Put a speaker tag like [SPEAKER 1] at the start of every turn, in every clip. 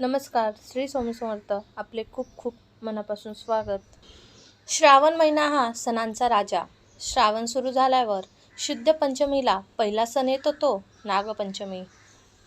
[SPEAKER 1] नमस्कार श्री स्वामी समर्थ. आपले खूप खूप मनापासून स्वागत. श्रावण महिना हा सणांचा राजा. श्रावण सुरू झाल्यावर शुद्ध पंचमीला पहिला सण येतो तो नागपंचमी.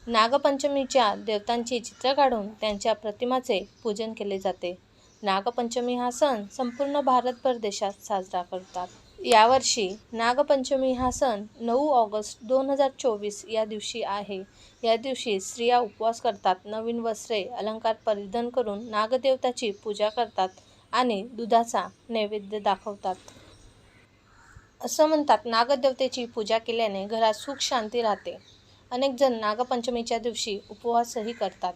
[SPEAKER 1] नागपंचमीच्या देवतांची चित्र काढून त्यांच्या प्रतिमाचे पूजन केले जाते. नागपंचमी हा सण संपूर्ण भारतभर देशात साजरा करतात. यावर्षी नागपंचमी हा सण नऊ ऑगस्ट दोन हजार चोवीस या दिवशी आहे. या दिवशी स्त्रिया उपवास करतात नवीन वस्त्रे अलंकार परिधान करून नागदेवताची पूजा करतात आणि दुधाचा नैवेद्य दाखवतात. असं म्हणतात नागदेवतेची पूजा केल्याने घरात सुख शांती राहते. अनेकजण नागपंचमीच्या दिवशी उपवासही करतात.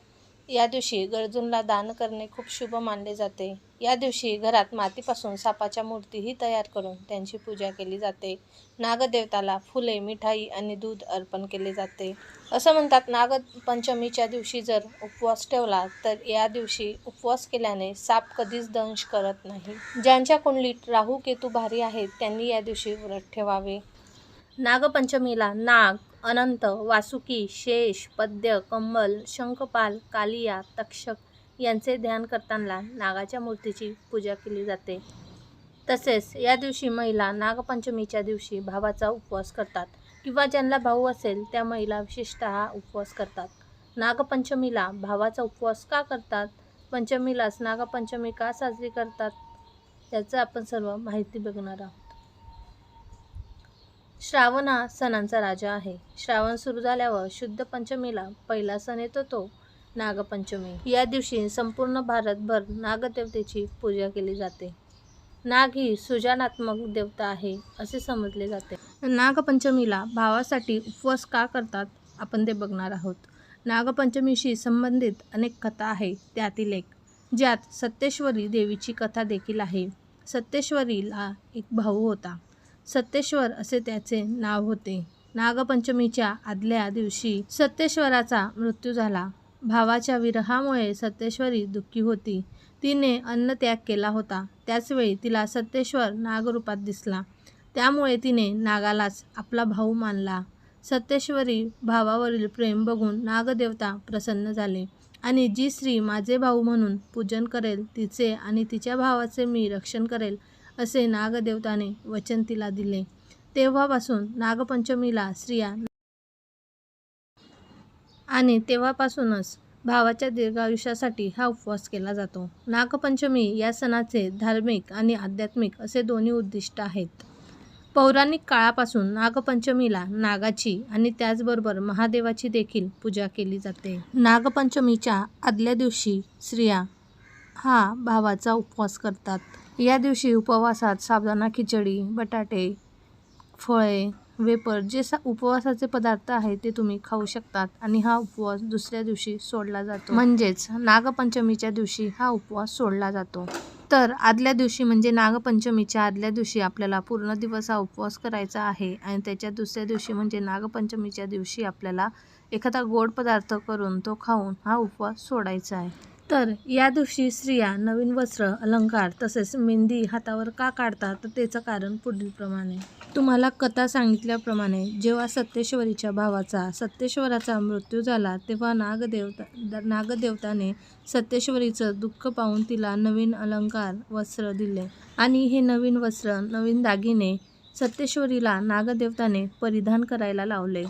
[SPEAKER 1] या दिवशी गरजूंना दान करणे खूप शुभ मानले जाते. या दिवशी घरात मातीपासून सापाच्या मूर्तीही तयार करून त्यांची पूजा केली जाते. नागदेवताला फुले मिठाई आणि दूध अर्पण केले जाते. असं म्हणतात नागपंचमीच्या दिवशी जर उपवास ठेवला तर या दिवशी उपवास केल्याने साप कधीच दंश करत नाही. ज्यांच्या कुंडलीत राहू केतू भारी आहेत त्यांनी या दिवशी व्रत ठेवावे. नागपंचमीला नाग अनंत वासुकी शेष पद्य कंबल शंखपाल कालिया तक्षक यांचे ध्यान करताना नागाच्या मूर्तीची पूजा केली जाते. तसेच या दिवशी महिला नागपंचमीच्या दिवशी भावाचा उपवास करतात किंवा ज्यांना भाऊ असेल त्या महिला विशेषत उपवास करतात. नागपंचमीला भावाचा उपवास का करतात? पंचमीलाच नागपंचमी का साजरी करतात? याचं आपण सर्व माहिती बघणार आहोत. श्रावण हा सणांचा राजा आहे. श्रावण सुरू झाल्यावर शुद्ध पंचमीला पहिला सण येतो तो नागपंचमी. या दिवशी संपूर्ण भारतभर नागदेवतेची पूजा केली जाते. नाग ही सृजनात्मक देवता आहे असे समजले जाते. नागपंचमीला भावासाठी उपवास का करतात आपण ते बघणार आहोत. नागपंचमीशी संबंधित अनेक कथा आहे त्यातील एक ज्यात सत्तेश्वरी देवीची कथा देखील आहे. सत्तेश्वरीला एक भाऊ होता. सत्तेश्वर असे त्याचे नाव होते. नागपंचमीच्या आदल्या दिवशी सत्तेश्वराचा मृत्यू झाला. भावाच्या विरहामुळे सत्तेश्वरी दुःखी होती. तिने अन्नत्याग केला होता. त्याचवेळी तिला सत्तेश्वर नागरूपात दिसला. त्यामुळे तिने नागालाच आपला भाऊ मानला. सत्तेश्वरी भावावरील प्रेम बघून नागदेवता प्रसन्न झाले आणि जी स्त्री माझे भाऊ म्हणून पूजन करेल तिचे आणि तिच्या भावाचे मी रक्षण करेल असे नागदेवताने वचन तिला दिले. तेव्हापासून नागपंचमीला स्त्रिया आणि तेव्हापासूनच भावाच्या दीर्घायुष्यासाठी हा उपवास केला जातो. नागपंचमी या सणाचे धार्मिक आणि आध्यात्मिक असे दोन्ही उद्दिष्ट आहेत. पौराणिक काळापासून नागपंचमीला नागाची आणि त्याचबरोबर महादेवाची देखील पूजा केली जाते. नागपंचमीच्या आदल्या दिवशी स्त्रिया हा भावाचा उपवास करतात. या दिवशी उपवासात साबुदाणा खिचडी बटाटे फळे वेपर जे सा उपवासाचे पदार्थ आहेत ते तुम्ही खाऊ शकतात आणि हा उपवास दुसऱ्या दिवशी सोडला जातो. म्हणजेच नागपंचमीच्या दिवशी हा उपवास सोडला जातो. तर आदल्या दिवशी म्हणजे नागपंचमीच्या आदल्या दिवशी आपल्याला पूर्ण दिवस हा उपवास करायचा आहे आणि त्याच्या दुसऱ्या दिवशी म्हणजे नागपंचमीच्या दिवशी आपल्याला एखादा गोड पदार्थ करून तो खाऊन हा उपवास सोडायचा आहे. तर या दिवशी स्त्रिया नवीन वस्त्र अलंकार तसेच मेहंदी हातावर का काढतात? तर त्याचं कारण पुढीलप्रमाणे. तुम्हाला कथा सांगितल्याप्रमाणे जेव्हा सत्तेश्वरीच्या भावाचा सत्तेश्वराचा मृत्यू झाला तेव्हा नागदेवता नागदेवताने सत्तेश्वरीचं दुःख पाहून तिला नवीन अलंकार वस्त्र दिले. आणि हे नवीन वस्त्र नवीन दागिने सत्तेश्वरीला नागदेवताने परिधान करायला लावले.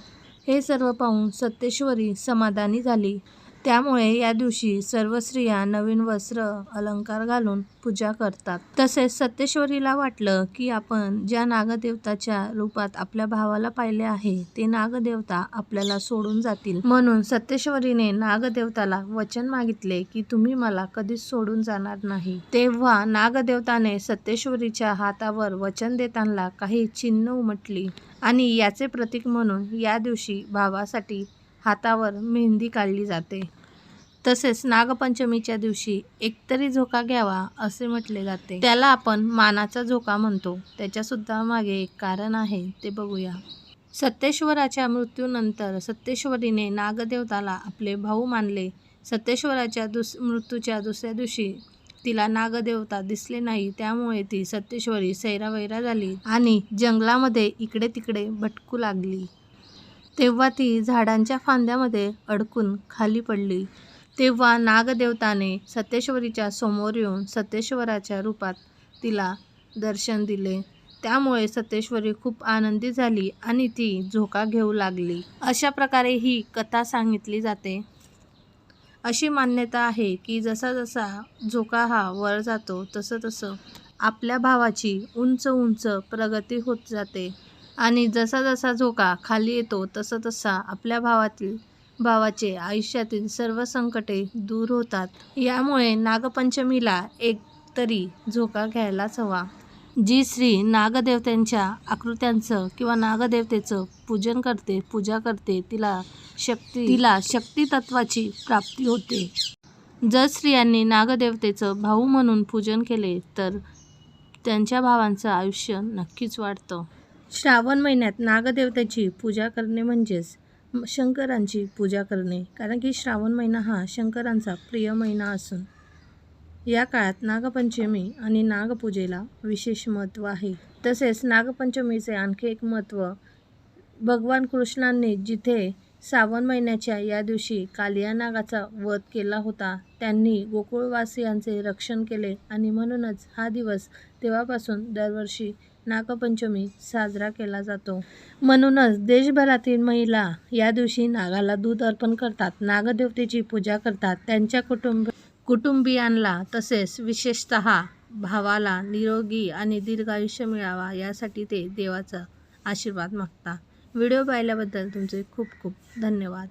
[SPEAKER 1] हे सर्व पाहून सत्तेश्वरी समाधानी झाली. त्यामुळे या दिवशी सर्व स्त्रिया नवीन वस्त्र अलंकार घालून पूजा करतात. तसेच सत्तेश्वरीला वाटलं की आपण ज्या नागदेवताच्या रूपात आपल्या भावाला पाहिले आहे ते नागदेवता आपल्याला सोडून जातील. म्हणून सत्तेश्वरीने नागदेवताला वचन मागितले की तुम्ही मला कधीच सोडून जाणार नाही. तेव्हा नागदेवताने सत्तेश्वरीच्या हातावर वचन देताना काही चिन्ह उमटली. आणि याचे प्रतीक म्हणून या दिवशी भावासाठी हातावर मेहंदी काढली जाते. तसेच नागपंचमीच्या दिवशी एकतरी झोका घ्यावा असे म्हटले जाते. त्याला आपण मानाचा झोका म्हणतो. त्याच्यासुद्धा मागे एक कारण आहे ते बघूया. सत्तेश्वराच्या मृत्यूनंतर सत्तेश्वरीने नागदेवताला आपले भाऊ मानले. सत्तेश्वराच्या दुस मृत्यूच्या दुसऱ्या दिवशी तिला नागदेवता दिसले नाही. त्यामुळे ती सत्तेश्वरी सैरावैरा झाली आणि जंगलामध्ये इकडे तिकडे भटकू लागली. तेव्हा ती झाडांच्या फांद्यामध्ये अडकून खाली पडली. तेव्हा नागदेवताने सत्तेश्वरीच्या समोर येऊन सत्तेश्वराच्या रूपात तिला दर्शन दिले. त्यामुळे सत्तेश्वरी खूप आनंदी झाली आणि ती झोका घेऊ लागली. अशा प्रकारे ही कथा सांगितली जाते. अशी मान्यता आहे की जसा जसा झोका हा वर जातो तसं तसं आपल्या भावाची उंच उंच प्रगती होत जाते. आणि जसा जसा झोका खाली येतो तसं तसा आपल्या भावातील भावाचे आयुष्यातील सर्व संकटे दूर होतात. यामुळे नागपंचमीला एक तरी झोका घ्यायलाच हवा. जी स्त्री नागदेवतांच्या आकृत्यांचं किंवा नागदेवतेचं पूजन करते पूजा करते तिला शक्ती तिला शक्ती तत्वाची प्राप्ती होते. जर स्त्रियांनी नागदेवतेचं भाऊ म्हणून पूजन केले तर त्यांच्या भावांचं आयुष्य नक्कीच वाढतं. श्रावण महिन्यात नागदेवतेची पूजा करणे म्हणजेच शंकरांची पूजा करणे कारण की श्रावण महिना हा शंकरांचा प्रिय महिना असून या काळात नागपंचमी आणि नागपूजेला विशेष महत्त्व आहे. तसेच नागपंचमीचे आणखी एक महत्त्व भगवान कृष्णांनी जिथे श्रावण महिन्याच्या या दिवशी कालिया नागाचा वध केला होता त्यांनी गोकुळवासियांचे रक्षण केले आणि म्हणूनच हा दिवस तेव्हापासून दरवर्षी नागपंचमी साजरा केला जातो. म्हणूनच देशभरातील महिला या दिवशी नागाला दूध अर्पण करतात. नागदेवतेची पूजा करतात. त्यांच्या कुटुंब कुटुंबियांना तसेच विशेषत भावाला निरोगी आणि दीर्घायुष्य मिळावा यासाठी ते देवाचा आशीर्वाद मागतात. व्हिडिओ पाहिल्याबद्दल तुमचे खूप खूप धन्यवाद.